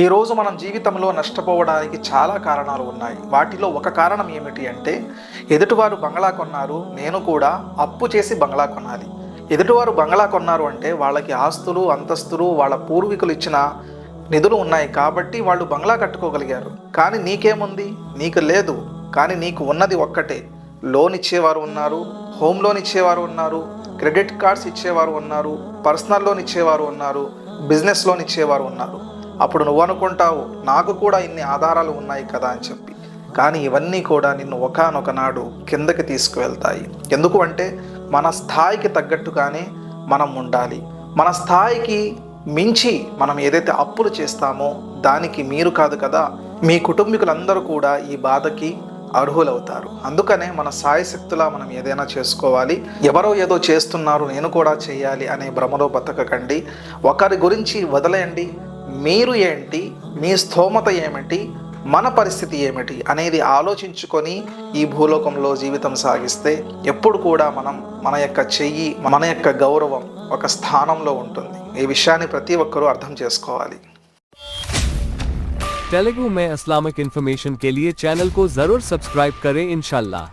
ఈరోజు మనం జీవితంలో నష్టపోవడానికి చాలా కారణాలు ఉన్నాయి. వాటిలో ఒక కారణం ఏమిటి అంటే ఎదుటివారు బంగ్లా కొన్నారు నేను కూడా అప్పు చేసి బంగ్లా కొనాలి. ఎదుటివారు బంగ్లా కొన్నారు అంటే వాళ్ళకి ఆస్తులు అంతస్తులు వాళ్ళ పూర్వీకులు ఇచ్చిన నిధులు ఉన్నాయి కాబట్టి వాళ్ళు బంగ్లా కట్టుకోగలిగారు. కానీ నీకేముంది? నీకు లేదు. కానీ నీకు ఉన్నది ఒక్కటే. లోన్ ఇచ్చేవారు ఉన్నారు హోమ్ లోన్ ఇచ్చేవారు ఉన్నారు క్రెడిట్ కార్డ్స్ ఇచ్చేవారు ఉన్నారు పర్సనల్ లోన్ ఇచ్చేవారు ఉన్నారు బిజినెస్ లోన్ ఇచ్చేవారు ఉన్నారు. అప్పుడు నువ్వు అనుకుంటావు నాకు కూడా ఇన్ని ఆధారాలు ఉన్నాయి కదా అని చెప్పి. కానీ ఇవన్నీ కూడా నిన్ను ఒకానొక నాడు కిందకి తీసుకువెళ్తాయి. ఎందుకు అంటే మన స్థాయికి తగ్గట్టుగానే మనం ఉండాలి. మన స్థాయికి మించి మనం ఏదైతే అప్పులు చేస్తామో దానికి మీరు కాదు కదా మీ కుటుంబీకులందరూ కూడా ఈ బాధకి అర్హులవుతారు. అందుకనే మన సాయశక్తులా మనం ఏదైనా చేసుకోవాలి. ఎవరో ఏదో చేస్తున్నారు నేను కూడా చేయాలి అనే భ్రమలో బతకకండి. ఒకరి గురించి వదిలేయండి. మీరు ఏంటి మీ స్థోమత ఏమిటి మన పరిస్థితి ఏమిటి అనేది ఆలోచించుకొని ఈ భూలోకంలో జీవితం సాగిస్తే ఎప్పుడు కూడా మనం మన యొక్క చెయ్యి మన యొక్క గౌరవం ఒక స్థానంలో ఉంటుంది ఈ విషయాన్ని ప్రతి ఒక్కరూ అర్థం చేసుకోవాలి तेलुगु में इस्लामिक इन्फॉर्मेशन के लिए चैनल को जरूर सब्सक्राइब करें इंशाल्लाह